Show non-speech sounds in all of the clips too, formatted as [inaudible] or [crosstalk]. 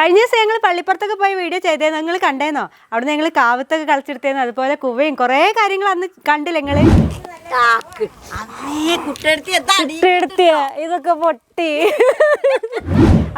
കഴിഞ്ഞ ദിവസം ഞങ്ങൾ പള്ളിപ്പുറത്തൊക്കെ പോയി വീഡിയോ ചെയ്തേ. നിങ്ങൾ കണ്ടേന്നോ? അവിടെ ഞങ്ങൾ കാവത്തൊക്കെ കളിച്ചെടുത്തേന്നോ. അതുപോലെ കുവയും. കുറേ കാര്യങ്ങൾ അന്ന് കണ്ടില്ല എടുത്തിയ ഇതൊക്കെ പൊട്ടി.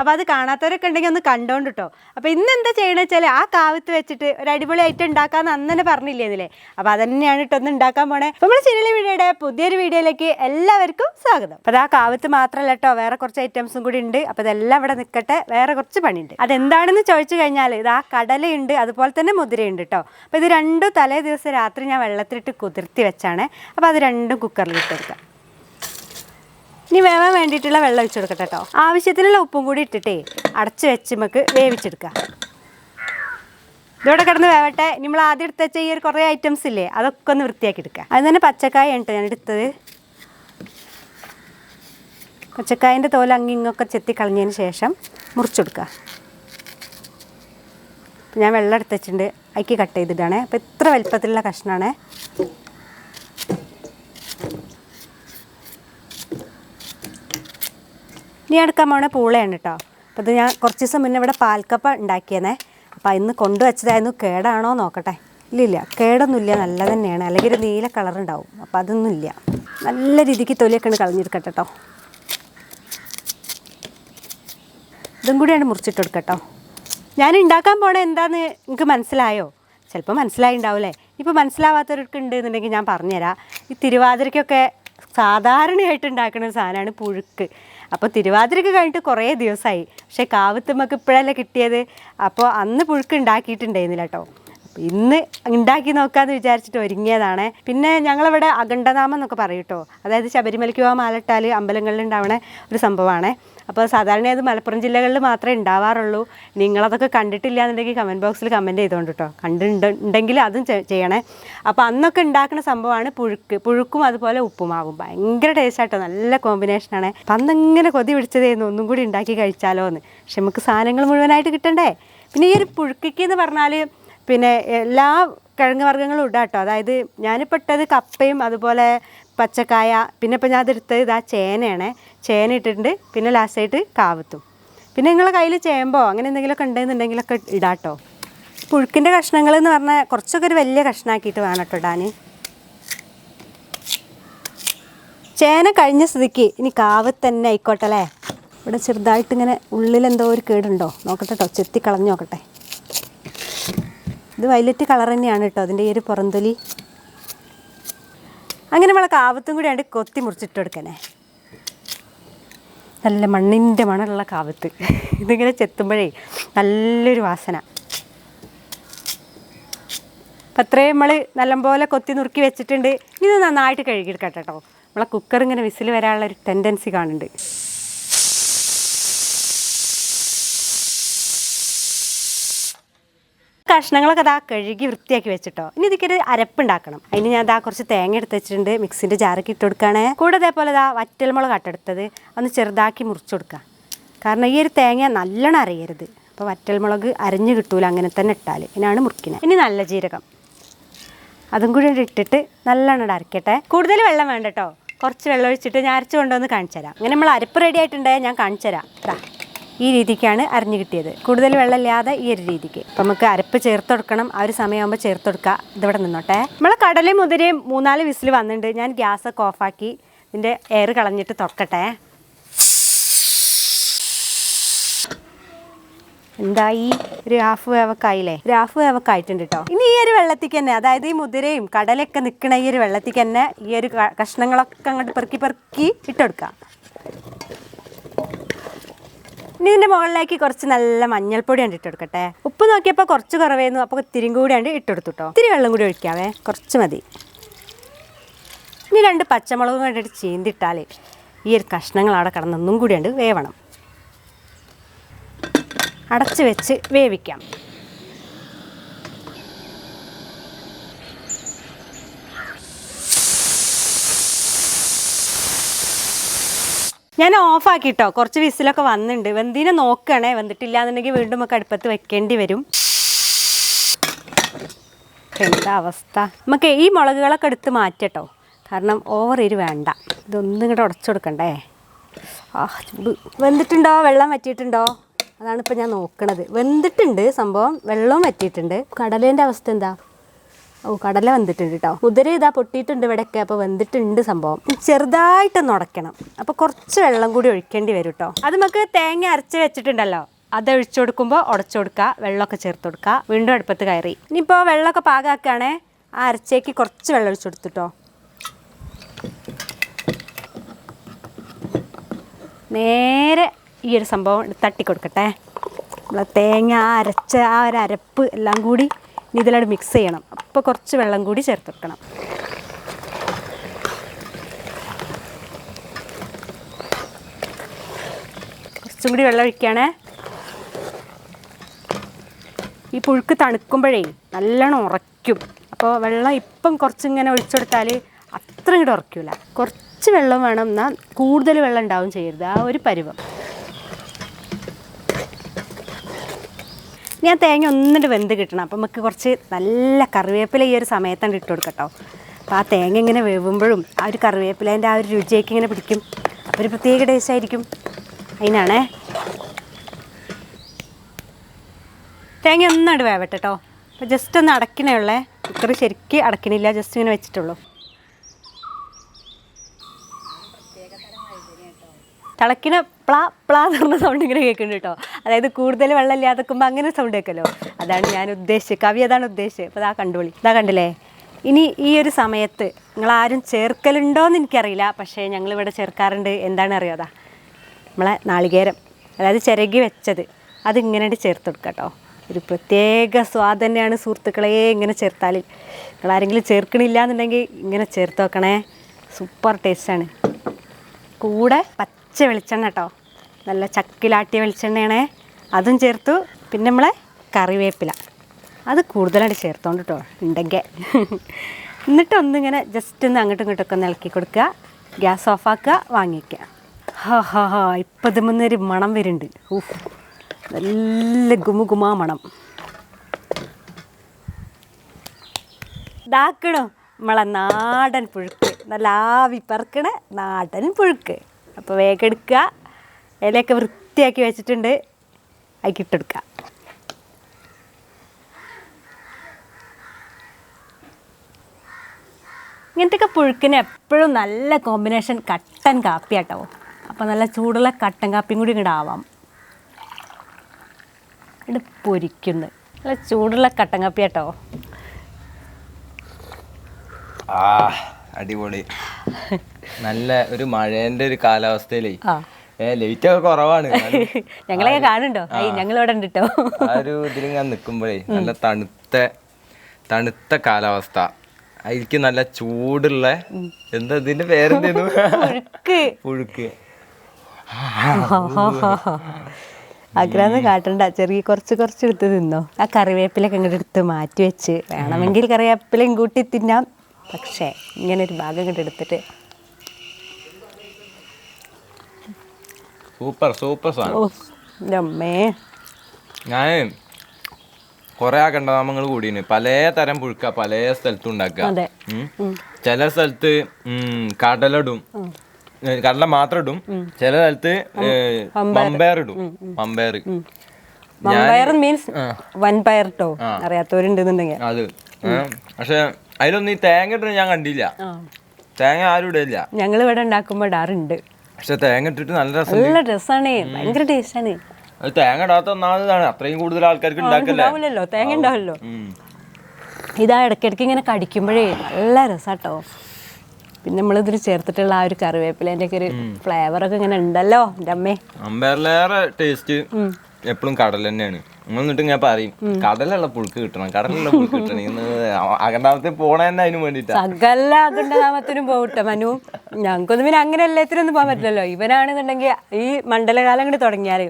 അപ്പൊ അത് കാണാത്തവരൊക്കെ ഉണ്ടെങ്കിൽ ഒന്ന് കണ്ടോണ്ട് കേട്ടോ അപ്പൊ ഇന്ന് എന്താ ചെയ്യണമെന്ന് വെച്ചാൽ ആ കാവത്ത് വെച്ചിട്ട് ഒരു അടിപൊളി ഐറ്റം ഉണ്ടാക്കാന്ന് അന്ന് തന്നെ പറഞ്ഞില്ലേ ഇതിലെ? അപ്പൊ അതന്നെയാണ് കേട്ടോ ഒന്ന് ഉണ്ടാക്കാൻ പോണേ. നമ്മൾ നമ്മൾ ചിരളി വീഡിയോയുടെ പുതിയൊരു വീഡിയോയിലേക്ക് എല്ലാവർക്കും സ്വാഗതം. അപ്പൊ അത് ആ കാവത്ത് മാത്രമല്ല കേട്ടോ വേറെ കുറച്ച് ഐറ്റംസും കൂടി ഉണ്ട്. അപ്പൊ ഇതെല്ലാം ഇവിടെ നിക്കട്ടെ. വേറെ കുറച്ച് പണിയുണ്ട്. അതെന്താണെന്ന് ചോദിച്ചു കഴിഞ്ഞാൽ ഇത് ആ കടലയുണ്ട് അതുപോലെ തന്നെ മുതിരയുണ്ട് കേട്ടോ അപ്പോൾ ഇത് രണ്ടും തലേ ദിവസം രാത്രി ഞാൻ വെള്ളത്തിലിട്ട് കുതിർത്തി വെച്ചാണ്. അപ്പോൾ അത് രണ്ടും കുക്കറിൽ ഇട്ടെടുക്കാം ഇനി വേവാൻ വേണ്ടിയിട്ടുള്ള വെള്ളം ഒഴിച്ചു കൊടുക്കട്ടെ കേട്ടോ ആവശ്യത്തിനുള്ള ഉപ്പും കൂടി ഇട്ടിട്ടേ അടച്ചു വെച്ച് നമുക്ക് വേവിച്ചെടുക്കാം. ഇതോടെ കിടന്ന് വേവട്ടെ. നമ്മൾ ആദ്യം എടുത്ത് ഈ ഒരു കുറേ ഐറ്റംസ് ഇല്ലേ അതൊക്കെ ഒന്ന് വൃത്തിയാക്കി എടുക്കാം. അത് തന്നെ പച്ചക്കായ ഉണ്ട് ഞാൻ എടുത്തത്. പച്ചക്കായന്റെ തോൽ അങ്ങിങ്ങൊക്കെ ചെത്തി കളഞ്ഞതിന് ശേഷം മുറിച്ചെടുക്കുക ഞാൻ വെള്ളം എടുത്ത് വെച്ചിട്ടുണ്ട് കട്ട് ചെയ്തിട്ടാണ്. അപ്പോൾ ഇത്ര വലിപ്പത്തിലുള്ള കഷ്ണമാണ് ഇനി എടുക്കാൻ പോണ പൂളയാണ് കേട്ടോ അപ്പോൾ ഇത് ഞാൻ കുറച്ച് ദിവസം മുന്നേ ഇവിടെ പാൽക്കപ്പ ഉണ്ടാക്കിയതേ അപ്പോൾ ഇന്ന് കൊണ്ടുവച്ചതായിരുന്നു. കേടാണോ നോക്കട്ടെ. ഇല്ല ഇല്ല കേടൊന്നുമില്ല. നല്ല തന്നെയാണ് അല്ലെങ്കിൽ ഒരു നീല കളർ ഉണ്ടാവും. അപ്പോൾ അതൊന്നുമില്ല. നല്ല രീതിക്ക് തൊലിയൊക്കെ ഉണ്ട് കളഞ്ഞെടുക്കട്ടെ കേട്ടോ ഇതും കൂടിയാണ് മുറിച്ചിട്ട് കൊടുക്കട്ടോ ഞാൻ ഉണ്ടാക്കാൻ പോണ എന്താന്ന് നിങ്ങൾക്ക് മനസ്സിലായോ? ചിലപ്പോൾ മനസ്സിലായി ഉണ്ടാവില്ലേ ഇപ്പോൾ മനസ്സിലാവാത്തവർക്ക് ഉണ്ട് എന്നുണ്ടെങ്കിൽ ഞാൻ പറഞ്ഞുതരാം ഈ തിരുവാതിരയ്ക്കൊക്കെ സാധാരണയായിട്ട് ഉണ്ടാക്കുന്ന സാധനമാണ് പുഴുക്ക്. അപ്പോൾ തിരുവാതിരയ്ക്ക് കഴിഞ്ഞിട്ട് കുറേ ദിവസമായി പക്ഷേ കാവത്തുമ്മക്ക് ഇപ്പോഴല്ലേ കിട്ടിയത്? അപ്പോൾ അന്ന് പുഴുക്ക് ഉണ്ടാക്കിയിട്ടുണ്ടായിരുന്നില്ല കേട്ടോ ഇന്ന് ഉണ്ടാക്കി നോക്കാന്ന് വിചാരിച്ചിട്ട് ഒരുങ്ങിയതാണ്. പിന്നെ ഞങ്ങളിവിടെ അഖണ്ഡനാമം എന്നൊക്കെ പറയും അതായത് ശബരിമലയ്ക്ക് പോകാൻ മാലട്ടാൽ അമ്പലങ്ങളിൽ ഉണ്ടാവണ ഒരു സംഭവമാണ്. അപ്പോൾ സാധാരണ അത് മലപ്പുറം ജില്ലകളിൽ മാത്രമേ ഉണ്ടാവാറുള്ളൂ. നിങ്ങളതൊക്കെ കണ്ടിട്ടില്ല എന്നുണ്ടെങ്കിൽ കമന്റ് ബോക്സിൽ കമന്റ് ചെയ്തുകൊണ്ട് കേട്ടോ. കണ്ടിട്ടുണ്ടെങ്കിൽ അതും ചെയ്യണേ. അപ്പോൾ അന്നൊക്കെ ഉണ്ടാക്കുന്ന സംഭവമാണ് പുഴുക്ക്. പുഴുക്കും അതുപോലെ ഉപ്പുമാവും. ഭയങ്കര ടേസ്റ്റ് ആട്ടോ. നല്ല കോമ്പിനേഷനാണ് അപ്പം അന്നിങ്ങനെ കൊതി പിടിച്ചതായിരുന്നു ഒന്നും കൂടി ഉണ്ടാക്കി കഴിച്ചാലോ എന്ന് പക്ഷെ നമുക്ക് സാധനങ്ങൾ മുഴുവനായിട്ട് കിട്ടണ്ടേ? പിന്നെ ഈ ഒരു പുഴുക്കയ്ക്ക് എന്ന് പറഞ്ഞാൽ പിന്നെ എല്ലാ കിഴങ്ങ് വർഗങ്ങളും ഇടാം കേട്ടോ. അതായത് ഞാനിപ്പോൾ ഇട്ടത് കപ്പയും അതുപോലെ പച്ചക്കായ പിന്നെ ഇപ്പോൾ ഞാൻ അതെടുത്തത് ഇതാ ചേനയാണ്. ചേന ഇട്ടിട്ടുണ്ട്. പിന്നെ ലാസ്റ്റായിട്ട് കാവത്തും. പിന്നെ നിങ്ങളെ കയ്യിൽ ചേമ്പോ അങ്ങനെ എന്തെങ്കിലുമൊക്കെ ഉണ്ടെന്നുണ്ടെങ്കിലൊക്കെ ഇടാട്ടോ പുഴുക്കിന്റെ കഷ്ണങ്ങൾ എന്ന് പറഞ്ഞാൽ കുറച്ചൊക്കെ ഒരു വലിയ കഷ്ണമാക്കിയിട്ട് വേണം കേട്ടോ ഇടാൻ. ചേന കഴിഞ്ഞ സ്ഥിതിക്ക് ഇനി കാവ് തന്നെ ആയിക്കോട്ടെ ഇവിടെ ചെറുതായിട്ട് ഇങ്ങനെ ഉള്ളിൽ എന്തോ ഒരു കേടുണ്ടോ? നോക്കട്ടെ കേട്ടോ. ചെത്തി കളഞ്ഞു നോക്കട്ടെ. ഇത് വയലറ്റ് കളർ തന്നെയാണ് കേട്ടോ അതിന്റെ ഈ ഒരു പുറന്തൊലി. അങ്ങനെ നമ്മളെ കാവത്തും കൂടി ആണ്ട് കൊത്തി മുറിച്ചിട്ട് കൊടുക്കണേ. നല്ല മണ്ണിന്റെ മണമുള്ള കാവത്ത്. ഇതിങ്ങനെ ചെത്തുമ്പോഴേ നല്ലൊരു വാസന. അപ്പം അത്രയും നമ്മൾ നല്ലപോലെ കൊത്തി നുറുക്കി വെച്ചിട്ടുണ്ട്. ഇത് നന്നായിട്ട് കഴുകിയെടുക്കട്ടെ കേട്ടോ നമ്മളെ കുക്കർ ഇങ്ങനെ വിസിൽ വരാനുള്ള ഒരു ടെൻഡൻസി കാണുന്നുണ്ട്. കഷ്ണങ്ങളൊക്കെ അതാ കഴുകി വൃത്തിയാക്കി വെച്ചിട്ടോ. ഇനി ഇതിക്കൊരു അരപ്പുണ്ടാക്കണം. അതിന് ഞാൻ ദാ കുറച്ച് തേങ്ങ എടുത്ത് വെച്ചിട്ടുണ്ട്. മിക്സിന്റെ ജാറൊക്കെ ഇട്ട് കൊടുക്കുകയാണേ കൂടെ അതേപോലെ ദാ വറ്റൽമുളക് കട്ടെടുത്തത് ഒന്ന് ചെറുതാക്കി മുറിച്ച് കൊടുക്കുക കാരണം ഈ ഒരു തേങ്ങ നല്ലോണം അരയരുത്. അപ്പോൾ വറ്റൽമുളക് അരഞ്ഞു കിട്ടൂല അങ്ങനെ തന്നെ ഇട്ടാൽ ഇതിനാണ് മുറിക്കുന്നത് ഇനി നല്ല ജീരകം. അതും കൂടി ഇട്ടിട്ട് നല്ലോണം അരക്കട്ടെ. കൂടുതൽ വെള്ളം വേണ്ട കേട്ടോ കുറച്ച് വെള്ളം ഒഴിച്ചിട്ട് ഞാൻ അരച്ച് കൊണ്ടുവന്ന് കാണിച്ചു തരാം അങ്ങനെ നമ്മൾ അരപ്പ് റെഡി ആയിട്ടുണ്ടായാൽ ഞാൻ കാണിച്ചു തരാം ഇതാ ഈ രീതിക്കാണ് അരിഞ്ഞു കിട്ടിയത്. കൂടുതൽ വെള്ളമില്ലാതെ ഈ ഒരു രീതിക്ക്. അപ്പം നമുക്ക് അരപ്പ് ചേർത്ത് കൊടുക്കണം ആ ഒരു സമയമാകുമ്പോൾ ചേർത്ത് കൊടുക്കുക ഇതിവിടെ നിന്നോട്ടെ. നമ്മളെ കടലയും മുതിരയും മൂന്നാൽ വിസിൽ വന്നിട്ടുണ്ട് ഞാൻ ഗ്യാസൊക്കെ ഓഫാക്കി ഇതിന്റെ എയർ കളഞ്ഞിട്ട് തുറക്കട്ടെ ഈ ഒരു ഹാഫ് വേവക്കായില്ലേ? ഒരു ഹാഫ് വേവക്കായിട്ടുണ്ട് കേട്ടോ ഇനി ഈ ഒരു വെള്ളത്തിക്ക് തന്നെ അതായത് ഈ മുതിരയും കടലൊക്കെ നിൽക്കണ ഈ ഒരു വെള്ളത്തിക്ക് തന്നെ ഈ ഒരു കഷ്ണങ്ങളൊക്കെ അങ്ങോട്ട് പെറുക്കി പെറുക്കി ഇട്ടെടുക്കാം. ഇതിന്റെ മുകളിലേക്ക് കുറച്ച് നല്ല മഞ്ഞൾപ്പൊടി കണ്ട് ഇട്ടെടുക്കട്ടെ ഉപ്പ് നോക്കിയപ്പോൾ കുറച്ച് കുറവായിരുന്നു അപ്പോൾ ഇത്തിരി കൂടി കണ്ട് ഇട്ടെടുത്തു കേട്ടോ ഇത്തിരി വെള്ളം കൂടി ഒഴിക്കാവേ. കുറച്ച് മതി. ഇനി രണ്ട് പച്ചമുളകും കണ്ടിട്ട് ചീന്തിട്ടാൽ ഈ ഒരു കഷ്ണങ്ങൾ അവിടെ കിടന്നൊന്നും കൂടി വേവണം. അടച്ച് വെച്ച് വേവിക്കാം. ഞാൻ ഓഫാക്കി കേട്ടോ കുറച്ച് വിസിലൊക്കെ വന്നിട്ടുണ്ട് വെന്തിനെ നോക്കണേ. വന്നിട്ടില്ല എന്നുണ്ടെങ്കിൽ വീണ്ടും നമുക്ക് അടുപ്പത്ത് വെക്കേണ്ടി വരും. എന്താ അവസ്ഥ? നമുക്ക് ഈ മുളകുകളൊക്കെ എടുത്ത് മാറ്റട്ടോ. കാരണം ഓവർ എരി വേണ്ട. ഇതൊന്നും ഇങ്ങോട്ട് ഉടച്ചു കൊടുക്കണ്ടേ. ആ ചൂട്. വെന്തിട്ടുണ്ടോ? വെള്ളം വറ്റിയിട്ടുണ്ടോ? അതാണ് ഇപ്പം ഞാൻ നോക്കണത്. വെന്തിട്ടുണ്ട് സംഭവം. വെള്ളവും വറ്റിയിട്ടുണ്ട്. കടലേന്റെ അവസ്ഥ എന്താ? ഓ കടല വന്നിട്ടുണ്ട് കേട്ടോ മുതിര ഇതാ പൊട്ടിയിട്ടുണ്ട് ഇവിടെയൊക്കെ അപ്പോൾ വന്നിട്ടുണ്ട് സംഭവം. ചെറുതായിട്ടൊന്ന് ഉടയ്ക്കണം. അപ്പോൾ കുറച്ച് വെള്ളം കൂടി ഒഴിക്കേണ്ടി വരും കേട്ടോ അത് നമുക്ക് തേങ്ങ അരച്ച് വെച്ചിട്ടുണ്ടല്ലോ. അത് ഒഴിച്ചു കൊടുക്കുമ്പോൾ ഉടച്ചു കൊടുക്കുക വെള്ളമൊക്കെ ചേർത്ത് കൊടുക്കുക. വീണ്ടും അടുപ്പത്ത് കയറി. ഇനിയിപ്പോൾ വെള്ളമൊക്കെ പാകാക്കുകയാണേ ആ അരച്ചേക്ക് കുറച്ച് വെള്ളം ഒഴിച്ചു കൊടുത്തിട്ടോ നേരെ ഈ ഒരു സംഭവം തട്ടി കൊടുക്കട്ടെ. നമ്മളെ തേങ്ങ അരച്ച ആ ഒരു അരപ്പ് എല്ലാം കൂടി ഇനി ഇതിലോട്ട് മിക്സ് ചെയ്യണം. അപ്പോൾ കുറച്ച് വെള്ളം കൂടി ചേർത്ത് വെക്കണം കുറച്ചും കൂടി വെള്ളം ഒഴിക്കുകയാണേ. ഈ പുഴുക്ക് തണുക്കുമ്പോഴേ നല്ലോണം ഉറയ്ക്കും. അപ്പോൾ വെള്ളം ഇപ്പം കുറച്ചിങ്ങനെ ഒഴിച്ചെടുത്താൽ അത്ര ഇങ്ങോട്ട് ഉറയ്ക്കില്ല കുറച്ച് വെള്ളം വേണം എന്നാൽ കൂടുതൽ വെള്ളം ഉണ്ടാവും ചെയ്യരുത്. ആ ഒരു പരുവം. ഞാൻ തേങ്ങ ഒന്നിട്ട് വെന്ത് കിട്ടണം. അപ്പം നമുക്ക് കുറച്ച് നല്ല കറിവേപ്പില ഈ ഒരു സമയത്താണ് ഇട്ട് കൊടുക്കട്ടോ. അപ്പോൾ ആ തേങ്ങ ഇങ്ങനെ വേവുമ്പോഴും ആ ഒരു കറിവേപ്പിലേന്റെ ആ ഒരു രുചിയൊക്കെ ഇങ്ങനെ പിടിക്കും. അപ്പോൾ ഒരു പ്രത്യേക ടേസ്റ്റ് ആയിരിക്കും. അതിനാണേ. തേങ്ങ ഒന്നിട്ട് വേവട്ടെ കേട്ടോ അപ്പോൾ ജസ്റ്റ് ഒന്ന് അടക്കണേ ഉള്ളേ. കുക്കർ ശരിക്ക് അടക്കണില്ല ജസ്റ്റ് ഇങ്ങനെ വെച്ചിട്ടുള്ളൂ. തിളക്കിന പ്ലാ പ്ലാ എന്ന് പറഞ്ഞ സൗണ്ട് ഇങ്ങനെ കേൾക്കുന്നുണ്ട് കേട്ടോ അതായത് കൂടുതൽ വെള്ളം ഇല്ലാതെക്കുമ്പോൾ അങ്ങനെ സൗണ്ട് കേൾക്കല്ലോ. അതാണ് ഞാൻ ഉദ്ദേശിച്ചത്. കവി അതാണ് ഉദ്ദേശിച്ചത്. അപ്പോൾ ഇതാ കണ്ടുപൊളി ഇതാ കണ്ടില്ലേ? ഇനി ഈ ഒരു സമയത്ത് നിങ്ങൾ ആരും ചേർക്കലുണ്ടോയെന്ന് എനിക്കറിയില്ല. പക്ഷേ ഞങ്ങളിവിടെ ചേർക്കാറുണ്ട്. എന്താണ് അറിയാതാ നമ്മളെ നാളികേരം. അതായത് ചിരകി വെച്ചത്. അതിങ്ങനെ ചേർത്ത് കൊടുക്കുക കേട്ടോ ഒരു പ്രത്യേക സ്വാദ് തന്നെയാണ് സുഹൃത്തുക്കളെ ഇങ്ങനെ ചേർത്താൽ നിങ്ങൾ ആരെങ്കിലും ചേർക്കണില്ല എന്നുണ്ടെങ്കിൽ ഇങ്ങനെ ചേർത്ത് വെക്കണേ സൂപ്പർ ടേസ്റ്റാണ് കൂടെ പച്ച വെളിച്ചെണ്ണ കേട്ടോ നല്ല ചക്കിലാട്ടിയ വെളിച്ചെണ്ണയാണേ. അതും ചേർത്തു. പിന്നെ നമ്മളെ കറിവേപ്പില. അത് കൂടുതലായിട്ട് ചേർത്തോണ്ട് കേട്ടോ ഉണ്ടെങ്കിൽ [laughs] എന്നിട്ട് ഒന്നിങ്ങനെ ജസ്റ്റ് ഒന്ന് അങ്ങോട്ടും ഇങ്ങോട്ടൊക്കെ ഒന്ന് ഇളക്കി കൊടുക്കുക. ഗ്യാസ് ഓഫാക്കുക വാങ്ങിക്കുക ഹാ ഹാ ഹാ. ഇപ്പം ഇതുമെന്നൊരു മണം വരുന്നുണ്ട്. ഊഫ് നല്ല ഗുമുഗുമാ മണം. ഇതാക്കണോ നമ്മളെ നാടൻ പുഴുക്ക്. നല്ല ആവി പറക്കണ നാടൻ പുഴുക്ക്. അപ്പോൾ വേഗം എടുക്കുക. ഇലയൊക്കെ വൃത്തിയാക്കി വെച്ചിട്ടുണ്ട്. അതിക്ക് ഇട്ടെടുക്കുക ഇങ്ങനത്തെയൊക്കെ പുഴുക്കിന് എപ്പോഴും നല്ല കോമ്പിനേഷൻ കട്ടൻ കാപ്പിയാട്ടോ അപ്പോൾ നല്ല ചൂടുള്ള കട്ടൻ കാപ്പിയും കൂടി ഇങ്ങോട്ട് ആവാം. ഇത് പൊരിക്കുന്നു. നല്ല ചൂടുള്ള കട്ടൻ കാപ്പിയാട്ടോ ആ അടിപൊളി. നല്ല ഒരു മഴേന്റെ ഒരു കാലാവസ്ഥയിലേ ലൈറ്റ് ഒക്കെ കുറവാണ്. [laughs] ഞങ്ങളെ കാണുന്നുണ്ടോ? ഐ ഞങ്ങളിവിടെ ഉണ്ട് കേട്ടോ ആ ഒരു ഇതിലിങ്ങനെ നിൽക്കുമ്പോഴേ നല്ല തണുത്ത തണുത്ത കാലാവസ്ഥ. അതിലേക്ക് നല്ല ചൂടുള്ള എന്താ ഇതിന്റെ പേരെന്തേന്നു? പുഴുക്ക്. ആഗ്രഹം കാട്ടണ്ട. ചെറിയ കുറച്ച് കുറച്ച് എടുത്ത് തിന്നോ. ആ കറിവേപ്പിലൊക്കെ ഇങ്ങോട്ട് എടുത്ത് മാറ്റി വെച്ച്. വേണമെങ്കിൽ കറിവേപ്പിലയും കൂട്ടി തിന്നാം. പക്ഷേ ഇങ്ങനെ ഒരു ഭാഗം ഇങ്ങോട്ട് എടുത്തിട്ട് സൂപ്പർ സൂപ്പർ സാധനം. അമ്മേ ഞാൻ കുറെ ആ കണ്ടനാമങ്ങൾ കൂടിയാണ് പല തരം പുഴുക്ക പല സ്ഥലത്തും ഉണ്ടാക്കുക. ചില സ്ഥലത്ത് കടലിടും. കടല മാത്രം ഇടും ചില സ്ഥലത്ത് മമ്പയർ ഇടും മമ്പയർ മമ്പയർ മീൻസ് വൻപയർ കേട്ടോ അറിയാത്തവരുണ്ടെന്നുണ്ടെങ്കിൽ. അത്. പക്ഷെ അതിലൊന്നും ഈ തേങ്ങ ഇട്ടു ഞാൻ കണ്ടില്ല. തേങ്ങ ആരും ഇടില്ല ഞങ്ങൾ ഇവിടെ ഉണ്ടാക്കുമ്പോൾ ഇടാറുണ്ട്. പക്ഷെ തേങ്ങ ഇട്ടിട്ട് നല്ല രസം നല്ല രസമാണ് ഭയങ്കര ടേസ്റ്റാണ്. അത് തേങ്ങ ഇടാത്ത ഒന്നാമതാണ്. അത്രയും കൂടുതൽ ആൾക്കാർക്ക് ഉണ്ടാവില്ലല്ലോ. തേങ്ങ ഉണ്ടാവില്ലോ ഇതാ ഇടയ്ക്കിടയ്ക്ക് ഇങ്ങനെ കടിക്കുമ്പോഴേ നല്ല രസാട്ടോ. പിന്നെ നമ്മളിതിൽ ചേർത്തിട്ടുള്ള ആ ഒരു കറിവേപ്പിലേന്റെ ഒക്കെ ഒരു ഫ്ലേവറൊക്കെ ഇങ്ങനെ ഉണ്ടല്ലോ എന്റെ അമ്മേ. അമ്പേറിലേറെ ടേസ്റ്റ് എപ്പോഴും കടൽ തന്നെയാണ് എന്നിട്ട് ഞാൻ പറയും കടലുള്ള പുഴുക്ക് കിട്ടണം കടലുള്ള പുഴുക്ക് കിട്ടണം ഇന്ന് അകണ്ടാമത്തെ പോണ തന്നെ അതിന് വേണ്ടിട്ടാ സകല അകണ്ടാമത്തിനും പോകട്ടെ മനു. ഞങ്ങൾക്കൊന്നും പിന്നെ അങ്ങനെ എല്ലാത്തിനൊന്നും പോകാൻ പറ്റില്ലല്ലോ. ഇവനാണെന്നുണ്ടെങ്കിൽ ഈ മണ്ഡലകാലം കൂടി തുടങ്ങിയാൽ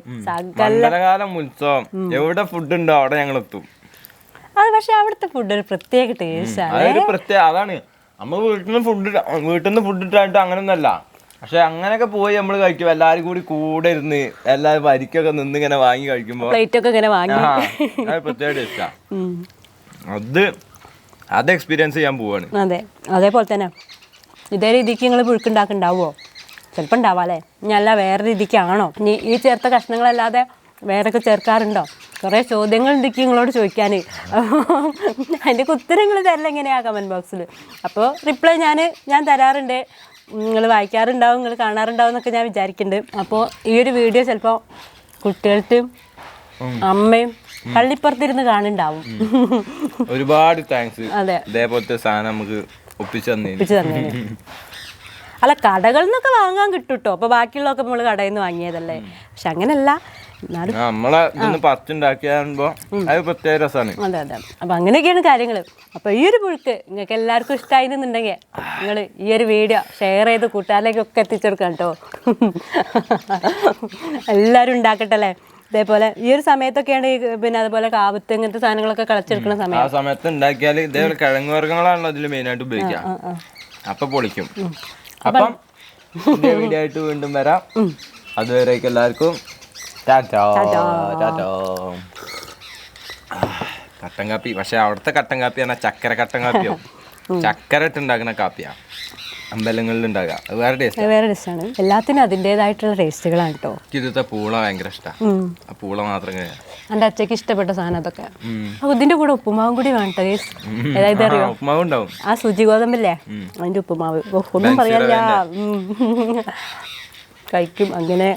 മണ്ഡലകാലം ഉത്സവം എവിടെ ഫുഡ് ഉണ്ടോ അവിടെ ഞങ്ങൾ എത്തും അത് പക്ഷെ അവിടുത്തെ ഫുഡ് ഒരു പ്രത്യേക ടേസ്റ്റ് ആണ്. പ്രത്യേക അതാണ്. നമ്മൾ വീട്ടിൽ നിന്ന് ഫുഡ് വീട്ടിൽ നിന്ന് ഫുഡ് ഇട്ടായിട്ട് അങ്ങനൊന്നല്ല. പക്ഷെ അങ്ങനെയൊക്കെ പോയി നമ്മൾ കഴിക്കും. എല്ലാരും കൂടി കൂടെ ഇരുന്ന് എല്ലാരും വരിക്കൊക്കെ നിന്ന് ഇങ്ങനെ വാങ്ങി കഴിക്കുമ്പോ പ്ലേറ്റ് ഒക്കെ ഇങ്ങനെ വാങ്ങി. ആ അത് പ്രത്യേക ടേസ്റ്റാ. അത് അത് എക്സ്പീരിയൻസ് ചെയ്യാൻ പോവാണ്. അതെ അതേപോലെ തന്നെ. ഇതേ രീതിക്ക് നിങ്ങൾ പുഴുക്കുണ്ടാക്കുണ്ടാവോ ചിലപ്പോൾ ഉണ്ടാവാം അല്ലേ? ഇനി അല്ല വേറെ രീതിക്കാണോ? ഇനി ഈ ചേർത്ത കഷ്ണങ്ങളല്ലാതെ വേറൊക്കെ ചേർക്കാറുണ്ടോ? കുറേ ചോദ്യങ്ങൾ ഉണ്ടെങ്കിൽ നിങ്ങളോട് ചോദിക്കാൻ അതിന്റെ ഉത്തരങ്ങൾ തരില്ല എങ്ങനെയാ കമന്റ് ബോക്സിൽ അപ്പോൾ റിപ്ലൈ ഞാൻ ഞാൻ തരാറുണ്ട്. നിങ്ങൾ വായിക്കാറുണ്ടാവും നിങ്ങൾ കാണാറുണ്ടാവും എന്നൊക്കെ ഞാൻ വിചാരിക്കുന്നുണ്ട് അപ്പോൾ ഈ ഒരു വീഡിയോ ചിലപ്പോൾ കുട്ടികൾക്കും അമ്മയും പള്ളിപ്പുറത്തിരുന്ന് കാണുന്നുണ്ടാവും. ഒരുപാട് താങ്ക്സ് അതെ. ഇതേപോലത്തെ സാധനം നമുക്ക് ഒപ്പിച്ചു അല്ല കടകളിൽ നിന്നൊക്കെ വാങ്ങാൻ കിട്ടും കേട്ടോ അപ്പോൾ ബാക്കിയുള്ളതൊക്കെ നമ്മൾ കടയിൽ നിന്ന് വാങ്ങിയതല്ലേ? പക്ഷെ അങ്ങനെയല്ല നമ്മളെ ഇതൊന്ന് പറിച്ചുണ്ടാക്കിയാകുമ്പോ അത് പ്രത്യേക രസമാണ് അതെ അതെ. അപ്പൊ അങ്ങനെയൊക്കെയാണ് കാര്യങ്ങൾ അപ്പൊ ഈ ഒരു പുഴുക്ക് നിങ്ങൾക്ക് എല്ലാവർക്കും ഇഷ്ടമായി എന്നുണ്ടെങ്കിൽ നിങ്ങൾ ഈ ഒരു വീഡിയോ ഷെയർ ചെയ്ത് കൂട്ടുകാരിലേക്കൊക്കെ എത്തിച്ചെടുക്കാം കേട്ടോ. എല്ലാവരും ഉണ്ടാക്കട്ടെ അല്ലേ? ഇതേപോലെ ഈ ഒരു സമയത്തൊക്കെയാണ് ഈ പിന്നെ അതുപോലെ കാവത്ത് ഇങ്ങനത്തെ സാധനങ്ങളൊക്കെ കളച്ചെടുക്കുന്ന സമയം ആ സമയത്ത് ഉണ്ടാക്കിയാൽ ഇതേപോലെ കിഴങ്ങ് വർഗങ്ങളാണല്ലോ അതിൽ മെയിനായിട്ട് ഉപയോഗിക്കുക അപ്പൊ പൊളിക്കും. അപ്പം വീഡിയോ ആയിട്ട് വീണ്ടും വരാം. അതുവരേക്കും എല്ലാവർക്കും ടാറ്റോ ടാറ്റോ കട്ടൻ കാപ്പി പക്ഷെ അവിടുത്തെ കട്ടൻ കാപ്പി പറഞ്ഞാൽ ചക്കര കട്ടൻ കാപ്പിയോ ചക്കര ഇട്ട് ഉണ്ടാക്കുന്ന കാപ്പിയാ. അമ്പലങ്ങളിൽ ഉണ്ടാക്കുക അത് വേറെ ടേസ്റ്റ് വേറെ ടേസ്റ്റാണ് എല്ലാത്തിനും അതിന്റെതായിട്ടുള്ള ടേസ്റ്റുകളാണ് കേട്ടോ ഇതിത്തെ പൂള ഭയങ്കര ഇഷ്ടമാണ് പൂള മാത്രം എന്റെ അച്ഛക്ക് ഇഷ്ടപ്പെട്ട സാധനം അതൊക്കെ. അപ്പോൾ ഇതിന്റെ കൂടെ ഉപ്പുമാവും കൂടി വേണ്ട. ഏതായത് അറിയോ ഉപ്മാവ് ഉണ്ടാവും. ആ സുചി ഗോതമ്പല്ലേ? അതിന്റെ ഉപ്പുമാവ്. ഒന്നും പറയാനില്ല. കഴിക്കും. അങ്ങനെ